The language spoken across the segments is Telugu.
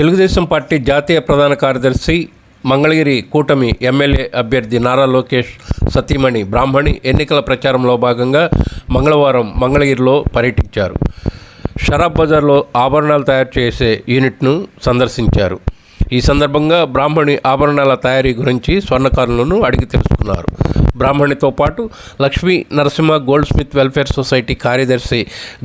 తెలుగుదేశం పార్టీ జాతీయ ప్రధాన కార్యదర్శి మంగళగిరి కూటమి ఎమ్మెల్యే అభ్యర్థి నారా లోకేష్ సతీమణి బ్రాహ్మణి ఎన్నికల ప్రచారంలో భాగంగా మంగళవారం మంగళగిరిలో పర్యటించారు. షరాబ్ బజార్లో ఆభరణాలు తయారు చేసే యూనిట్ను సందర్శించారు. ఈ సందర్భంగా బ్రాహ్మణి ఆభరణాల తయారీ గురించి స్వర్ణకారులను అడిగి తెలుసుకున్నారు. బ్రాహ్మణితో పాటు Lakshmi Narasimha goldsmith welfare society కార్యదర్శి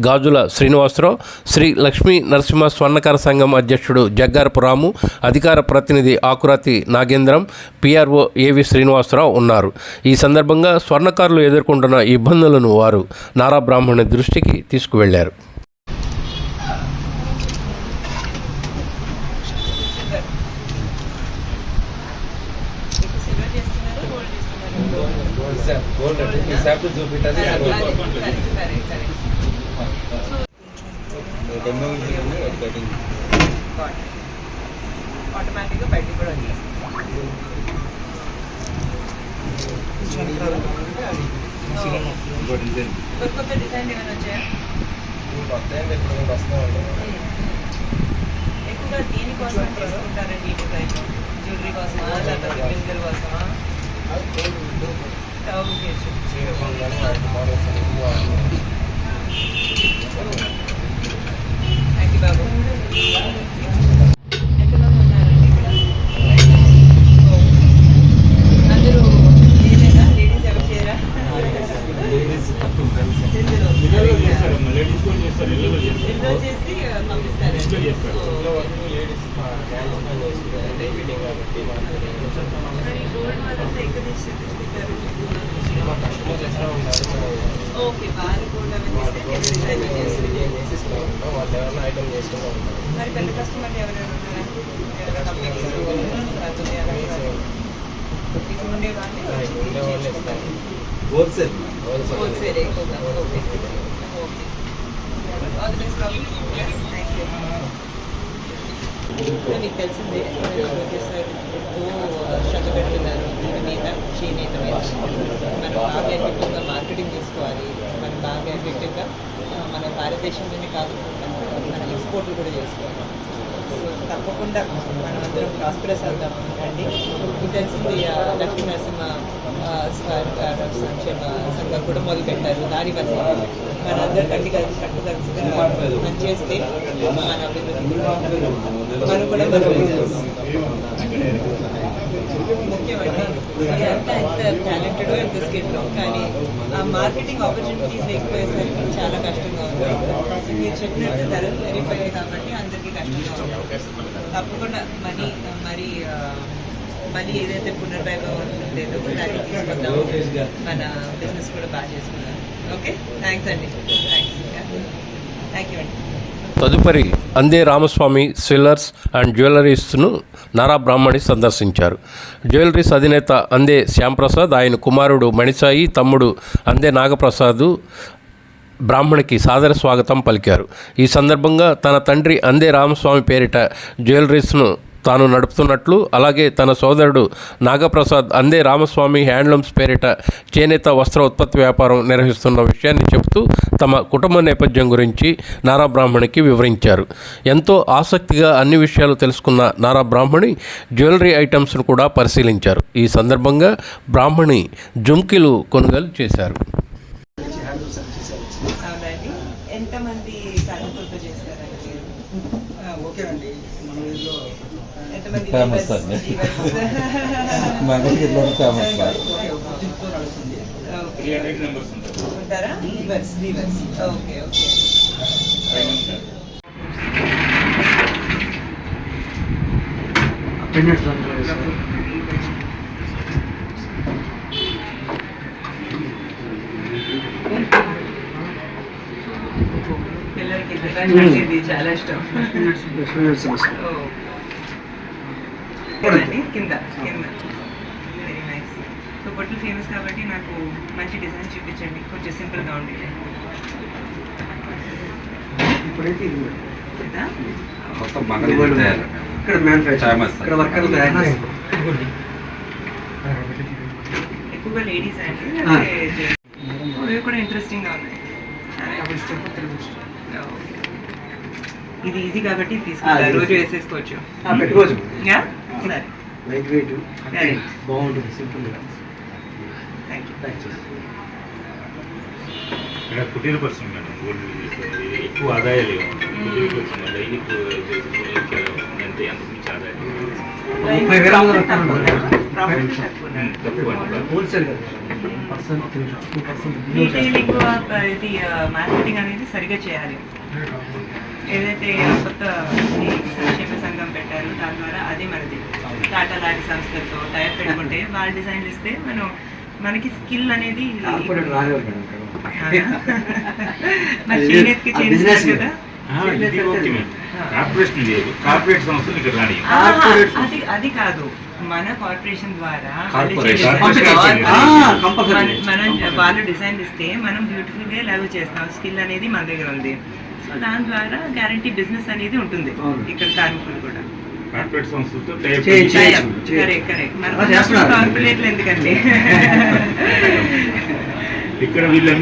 గాజుల శ్రీనివాసరావు శ్రీ లక్ష్మీ నరసింహ స్వర్ణకార సంఘం అధ్యక్షుడు జగ్గారపు రాము అధికార ప్రతినిధి ఆకురాతి నాగేంద్రం పిఆర్ఓ ఏవి శ్రీనివాసరావు ఉన్నారు. ఈ సందర్భంగా స్వర్ణకారులు ఎదుర్కొంటున్న ఇబ్బందులను వారు నారా బ్రాహ్మణి దృష్టికి తీసుకువెళ్ళారు మీకు సిల్వర్ చేస్తున్నారు గోల్డ్ చేస్తున్నారు గోల్డ్ శాప్ గోల్డ్ అంటే ఈ shop చూపెట్టది correct correct correct demo cutting ఆటోమేటిక్గా బయటికి కూడా వచ్చేస్తుంది ఇంకోటి డిజైన్ కొత్త కొత్త డిజైన్ ఏమైనా వచ్చాయా కొత్త ఏంటి ఇప్పుడు కూడా వస్తూ ఉంటాయి ఎక్కువగా దీనికోసం తీసుకుంటారండి ఈ డిజైన్ జ్యువెలరీ కోసమా లేకపోతే బిందెల కోసమా ఓకే చీరకొండ కానీ వాటి మోడల్స్ అన్ని వాడుతున్నాం. థ్యాంక్ యూ బాబు ఎంతమంది ఉన్నారండి ఇక్కడ అందరూ లేడీసేనా లేడీస్ ఎవరు చేయరా లేడీస్ తక్కువ కలిసి ఇంట్లో చేసి పంపిస్తారు ఇంట్లో వరకు లేడీస్ డ్యాన్స్ పని చేస్తుంది అంటే ఫిట్టింగ్ కాబట్టి మరి గోల్డ్ వాళ్ళంతా ఎక్కడ తీసి తెప్పిస్తారు మా కస్టమర్ చేస్తూ ఉంటారు ఓకే వారు కూడా వాళ్ళు డిజైన్ చేసి డిజైన్ చేసి ఇస్తూ ఉంటాం వాళ్ళు ఏమైనా ఐటమ్ చేసుకుంటూ ఉంటారు మరి పెద్ద కస్టమర్ ఎవరైనా ఉన్నారా ఎవరైనా కంపెనీస్ లేకపోతే ఎవరైనా ఇక్కడ ఉండే వాళ్ళు ఉండే వాళ్ళు ఇస్తారు wholesale wholesale okay okay all the best మీకు తెలిసిందే సార్ శ్రద్ధ పెడుతున్నారు నేత చేనేత మీద మనం బాగా ఎఫెక్టివ్గా మార్కెటింగ్ చేసుకోవాలి మనం బాగా ఎఫెక్టివ్గా మన భారతదేశంలోనే కాకుండా మన ఎక్స్పోర్ట్లు కూడా చేసుకోవాలి తప్పకుండా మనం అందరం ప్రాస్పరస్ అవుతాం అండి మీకు తెలిసింది లక్ష్మీ నరసింహ సంక్షేమ సంఘం కూడా మొదలు పెట్టారు దారి వల్ల మనందరూ కట్టి కలిసి కట్టు కలిసి మనం చేస్తే మన అభివృద్ధి. మనం కూడా మన ముఖ్యమండి అంతా ఎంత టాలెంటెడ్ ఎంత స్కిల్ కానీ ఆ మార్కెటింగ్ ఆపర్చునిటీస్ లేకపోయేసరికి చాలా కష్టంగా ఉంది. మీరు చెప్పినట్టు ధరలు పెరిగిపోయాయి కాబట్టి అందరికీ కష్టంగా ఉంది. తప్పకుండా మనీ మరి ఆ, మనీ ఏదైతే పునర్వైభవం లేదో దాన్ని తీసుకుందాం మన బిజినెస్ కూడా బాగా చేసుకున్నాం ఓకే థ్యాంక్స్ అండి. థ్యాంక్స్ థ్యాంక్ యూ అండి. తదుపరి అందే రామస్వామి స్విల్లర్స్ అండ్ జ్యువెలరీస్ను నారా బ్రాహ్మణి సందర్శించారు. జ్యువెలరీస్ అధినేత అందే శ్యాంప్రసాద్ ఆయన కుమారుడు మణిసాయి తమ్ముడు అందే నాగప్రసాద్ బ్రాహ్మణికి సాదర స్వాగతం పలికారు. ఈ సందర్భంగా తన తండ్రి అందే రామస్వామి పేరిట జ్యువెలరీస్ను తాను నడుపుతున్నట్లు అలాగే తన సోదరుడు నాగప్రసాద్ అందే రామస్వామి హ్యాండ్లూమ్స్ పేరిట చేనేత వస్త్ర ఉత్పత్తి వ్యాపారం నిర్వహిస్తున్న విషయాన్ని చెబుతూ తమ కుటుంబ నేపథ్యం గురించి నారా బ్రాహ్మణికి వివరించారు. ఎంతో ఆసక్తిగా అన్ని విషయాలు తెలుసుకున్న నారా బ్రాహ్మణి జ్యువెలరీ ఐటమ్స్ను కూడా పరిశీలించారు. ఈ సందర్భంగా బ్రాహ్మణి జుంకిలు కొనుగోలు చేశారు. అవునండి. ఎంతమంది కార్మికులతో చేస్తారండి ఓకే అండి. మన ఊళ్ళో ఎంతమంది అండి. Famous sir. తో నడుస్తుంది. ఉంటారా. Okay okay. అనేది చాలా ఇష్టం. కింద కింద. వెరీ నైస్ సో బొట్లు ఫేమస్ కాబట్టి నాకు మంచి డిజైన్ చూపించండి. కొంచెం సింపుల్గా ఇప్పుడైతే మొత్తం ఇక్కడ. ఇక్కడ వర్కర్లు ఎక్కువగా లేడీస్ అండి కూడా ఇంట్రెస్టింగ్గా ఉన్నాయి. చాలా ఇష్టం ఓకే. ఇది ఈజీ కాబట్టి తీసుకుంటా. రోజు. వేసేసుకోవచ్చు. పెట్టుకోవచ్చు యా? Light weight. బాగుంటుంది సింపుల్గా. థ్యాంక్ యూ థ్యాంక్స్ ఇక్కడ కుటీర పరిశ్రమ మేడం గోల్డ్ చేసేది ఎక్కువ ఆదాయాలు. కుటీర పరిశ్రమ ఎంత ఎంత మించి ఇది మార్కెటింగ్ అనేది సరిగా చేయాలి. ఏదైతే కొత్త ఈ సంక్షేమ సంఘం పెట్టారో దాని ద్వారా అదే మనది. టాటా లాంటి సంస్థలతో టైప్ పెట్టుకుంటే వాళ్ళు డిజైన్లు ఇస్తే మనం మనకి స్కిల్ అనేది. మరి అది చేనేతకి కదా. అది. మన కార్పొరేషన్ ద్వారా మనం వాళ్ళు డిజైన్ ఇస్తే మనం బ్యూటిఫుల్గా లవ్ చేస్తాం. స్కిల్ అనేది మన దగ్గర ఉంది. సో దాని ద్వారా గ్యారంటీ బిజినెస్ అనేది ఉంటుంది. ఇక్కడ కార్మికులు కూడా. కార్పొరేట్. Correct correct. కార్పొరేట్లు ఎందుకండి? ఇక్కడ వీళ్ళు.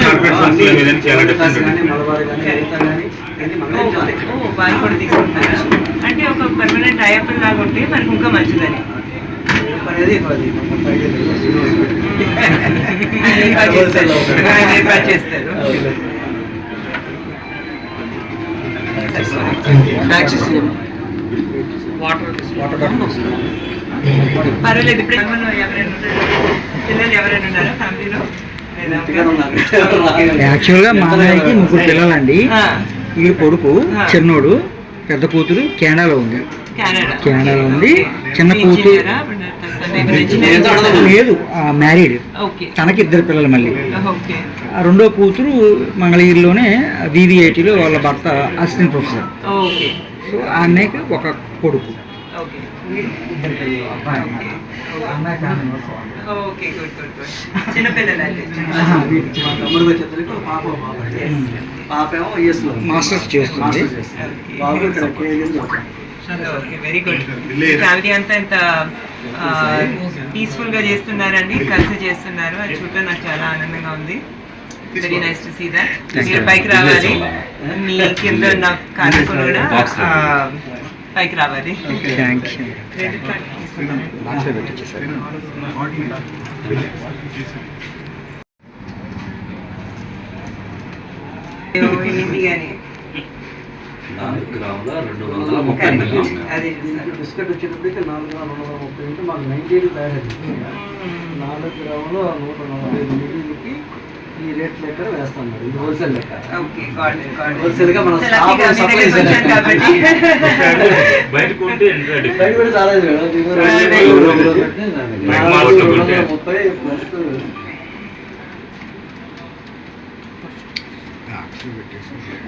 కార్పొరేట్ సంస్థల చాలా డిఫరెంట్ తీసుకుంటారా అంటే ఒక పర్మనెంట్ టైప్ లాగా ఉంటే మనకు ఇంకా మంచిదని. చేస్తారు. Water water. పర్వాలేదు ఇప్పుడు ఎవరైనా? పిల్లలు ఎవరైనా ఉన్నారా ఫ్యామిలీలో. యాక్చువల్గా మా అన్నయ్యకి ముగ్గురు పిల్లలండి ఈ కొడుకు. చిన్నోడు పెద్ద కూతురు కెనడాలో ఉంది కెనడా కెనడాలో ఉంది. చిన్న చేస్తారా? లేదు. మ్యారీడ్ ఓకే తనకి ఇద్దరు పిల్లలు మళ్ళీ. ఓకే ఆ రెండో కూతురు మంగళగిరిలోనే వివిఐటిలో వాళ్ళ భర్త అసిస్టెంట్ ప్రొఫెసర్. ఓకే సో ఆ అన్నయ్యకి ఒక కొడుకు. ఉంది. మాస్టర్స్ చేస్తుంది. మాస్టర్స్ చేస్తుంది. బాబు ఇక్కడ కేఎల్ఎం చదువుతాడు. ఓకే వెరీ గుడ్ ఫ్యామిలీ అంతా ఎంత పీస్ఫుల్గా చేస్తున్నారండి కలిసి చేస్తున్నారు. అది చూడటం నాకు చాలా ఆనందంగా ఉంది. Very nice to see that మీరు పైకి రావాలి. మీ కింద ఉన్న కార్మికులు కూడా పైకి రావాలి. ఏంటి కానీ నాలుగు గ్రాముల రెండు వందల ముప్పై బిస్కెట్ వచ్చేటప్పటికి నాలుగు గ్రాముల రెండు వందల ముప్పై ఉంటే మాకు నైన్టీ తయారైంది. నాలుగు గ్రాములు నూట నలభై మిల్లీలకి ఈ రేట్ లెక్క వేస్తాం మరి. ఇది హోల్సేల్ లెక్క. Wholesale గా మనం బయట కొంటే ఎంత బయట డిఫరెంట్ కూడా చాలా ఇది మేడం. ఇది కూడా Right. రెండు వందల బయట నాలుగు మార్కెట్లో రెండు కొంటే. వందల ముప్పై ప్లస్ ముప్పై మూడు వేల ఐదు మేడం చాలా చాలా డిఫరెన్స్ అంటే అంత దగ్గర తీసుకో- దగ్గర నాలుగు వేలు మనం వేలు అంత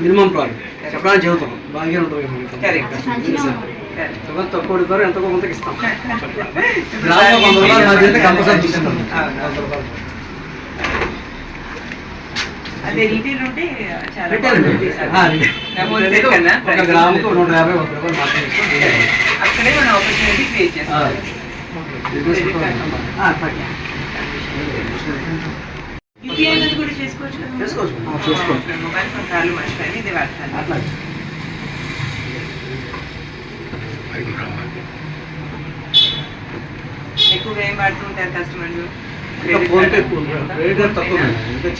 మినిమం ప్రోడక్ట్ చెప్పడానికి బాగా ఉంటుంది. కొంత తక్కువ ఇస్తారు ఎంత కొంతకి ఇస్తాం. అదే రీటైల్ ఉంటే చాలా గ్రాముకు. నూట యాభై ఒక రూపాయలు. అక్కడే మనం ఆపర్చునిటీ క్రియేట్. చేస్తాం బిజినెస్ ఉంటుంది. ఆ, అట్లాగే. యూపీఐ కూడా చేసుకోవచ్చు చేసుకోవచ్చు. మొబైల్ ఫోన్ కార్లు మర్చిపోయి ఇది వాడతాను. ఎక్కువగా ఏం వాడుతుంటారు కస్టమర్లు?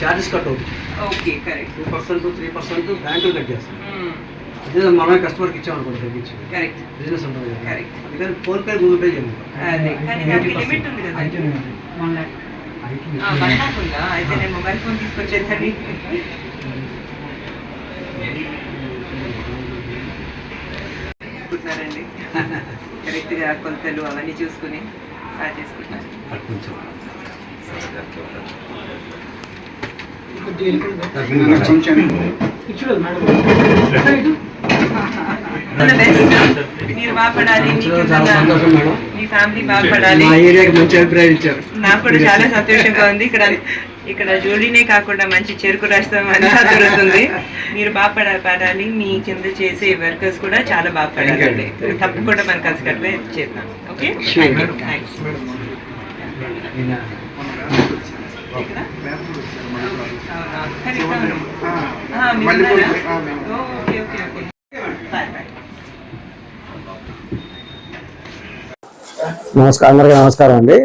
ఛార్జెస్ కట్ అవుతుంది okay correct. Two percent three percent బ్యాంకులు కట్ చేస్తాం అదే మనమే కస్టమర్కి ఇచ్చామనుకోండి తగ్గించి. కరెక్ట్. బిజినెస్ ఉంటుంది. Correct. అందుకని PhonePe Google Pay limit ఉంది కదా. అయితే నేను మొబైల్ ఫోన్ తీసుకొచ్చేదాన్ని. అనుకుంటున్నారండి కరెక్ట్గా కొలతలు అవన్నీ చూసుకుని స్టార్ట్ చేసుకుంటున్నారు బెస్ట్ మీరు బాగుపడాలి మీ ఫ్యామిలీ బాగుపడాలి మంచి అభిప్రాయం ఇచ్చారు. నాకు కూడా చాలా సంతోషంగా ఉంది. ఇక్కడ ఇక్కడ జోడీనే కాకుండా మంచి చెరుకు రసం అంతా దొరుకుతుంది. మీరు బాగా పడాలి. మీ కింద చేసే వర్కర్స్ కూడా చాలా బాగా పడాలండి. తప్పకుండా మనం కలిసి కట్లే చేద్దాం ఓకే థ్యాంక్స్ ఈయన ఇక్కడ పేపర్ వచ్చారు మళ్ళీ అవునా? కానీ ఇక్కడ ఆ, ఆ, మీరు మళ్ళీ ఉన్నారా? ఆ, మేము. ఓ, okay okay okay bye bye నమస్కారం అందరికీ నమస్కారం అండి.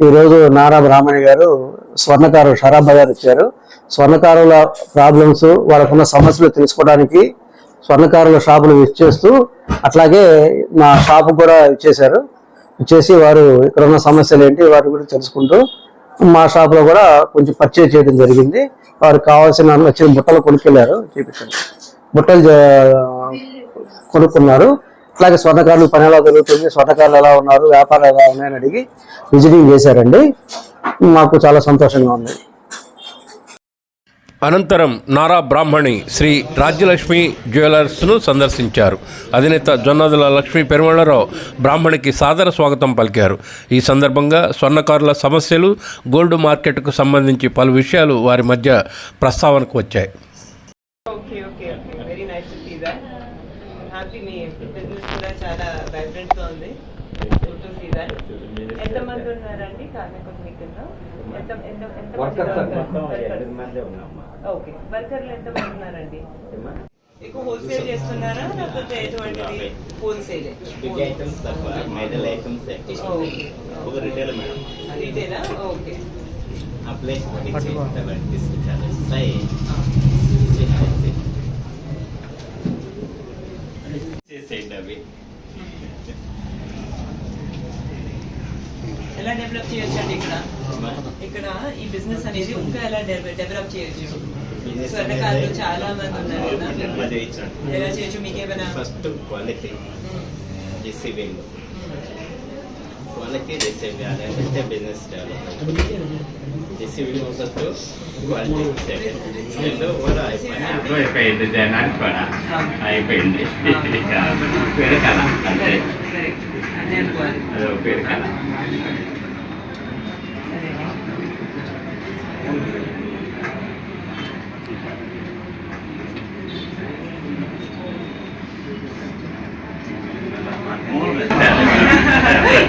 ఈరోజు నారా బ్రాహ్మణి గారు స్వర్ణకారు షరాబ్ బజార్ ఇచ్చారు స్వర్ణకారుల ప్రాబ్లమ్స్ వాళ్ళకున్న సమస్యలు తెలుసుకోవడానికి స్వర్ణకారుల షాపులు ఇచ్చేస్తూ అట్లాగే నా షాపు కూడా ఇచ్చేశారు. ఇచ్చేసి వారు ఇక్కడ ఉన్న సమస్యలు ఏంటి వాటి గురించి తెలుసుకుంటూ మా షాపులో కూడా కొంచెం పర్చేజ్ చేయడం జరిగింది. వారికి కావాల్సిన వచ్చిన బుట్టలు కొనుక్కెళ్ళారు. చూపించండి. బుట్టలు కొనుక్కున్నారు. అట్లాగే స్వర్ణకారులు పని ఎలా జరుగుతుంది స్వర్ణకారులు ఎలా ఉన్నారు వ్యాపారాలు ఎలా ఉన్నాయని అడిగి విజిటింగ్ చేశారండి. మాకు చాలా సంతోషంగా ఉంది. అనంతరం నారా బ్రాహ్మణి శ్రీ రాజ్యలక్ష్మి జ్యువెలర్స్ను సందర్శించారు. అధినేత జొన్నదుల లక్ష్మీ పెరుమళ్ళరావు బ్రాహ్మణికి సాదర స్వాగతం పలికారు. ఈ సందర్భంగా స్వర్ణకారుల సమస్యలు గోల్డ్ మార్కెట్కు సంబంధించి పలు విషయాలు వారి మధ్య ప్రస్తావనకు వచ్చాయి okay okay okay very nice to see that happy me business కూడా చాలా వైబ్రెంట్గా ఉంది. గుడ్ టు సీ దట్ ఎంత మంది ఉన్నారండి? కార్మికులు మీకు ఎంత ఎంత ఎంత ఓకే వర్కర్లు ఎంత మంది ఉన్నారండి? ఎక్కువ హోల్సేల్ చేస్తున్నారా? లేకపోతే ఎటువంటిది wholesale big items medal items ఒక రిటైల్ మేడం. రీటైలా ఓకే అప్లై సై. డెవలప్ చేయొచ్చు అండి ఇక్కడ. ఇక్కడ ఈ బిజినెస్ అనేది ఇంకా ఎలా డెవలప్ చేయొచ్చు? స్వర్ణకారులు చాలా మంది ఉన్నారు ఎలా చేయొచ్చు? మీకేమైనా first quality receiving quality receive అంటే business develop receiving first quality second కూడా అయిపోయింది. జనానికి కూడా అయిపోయింది. పేరు కదా అంతే. అదో పేరు కదా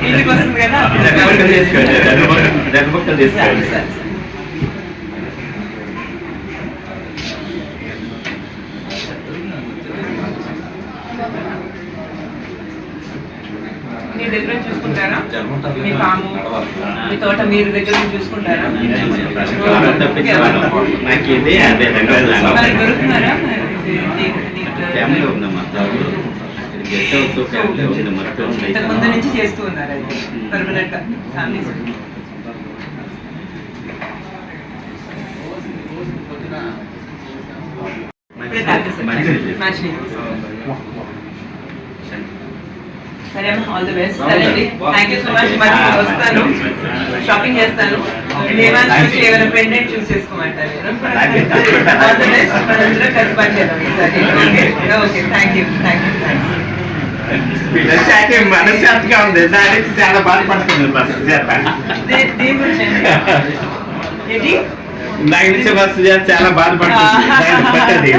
ఇంటికి వస్తుంది కదా. మీ దగ్గర చూసుకుంటారా? మీ ఫాము మీ తోట మీరు దగ్గర చూసుకుంటారా దొరుకుతున్నారా ముందు నుంచి చేస్తూ ఉన్నారు అది పర్మనెంట్ ఫ్యామిలీస్. సరే అమ్మ ఆల్ ది బెస్ట్ సరే థ్యాంక్ యూ సో మచ్ మళ్ళీ వస్తాను షాపింగ్ చేస్తాను దేవాన్ని చూసి ఏమైనా పెండెంట్ చూస్ చేసుకోమంటారు ఆల్ ది బెస్ట్ మనందరం కలిసి పనిచేద్దాం సరే okay okay thank you thank you thank you మనశ్శాంతిగా ఉంది. దానికి చాలా బాధపడుతుంది బస్సు చేత నుంచి బస్సు చేత చాలా బాధపడుతుంది.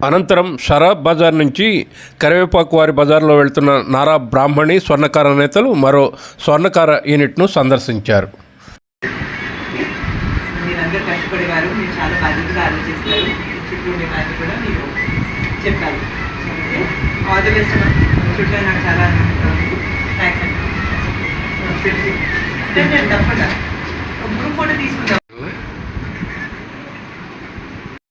అనంతరం షరాబ్ బజార్ నుంచి కరివేపాకు వారి బజార్లో వెళ్తున్న నారా బ్రాహ్మణి స్వర్ణకార నేతలు మరో స్వర్ణకార యూనిట్ను సందర్శించారు. బాధ్యతగా ఆలోచిస్తారు చుట్టూ ఉండే వారిని కూడా మీరు చెప్పాలి. ఓకే? ఆల్ ది బెస్ట్ చుట్టూ నాకు చాలా థ్యాంక్స్ అండి తప్పకుండా. గ్రూప్ ఫోటో తీసుకుందాం.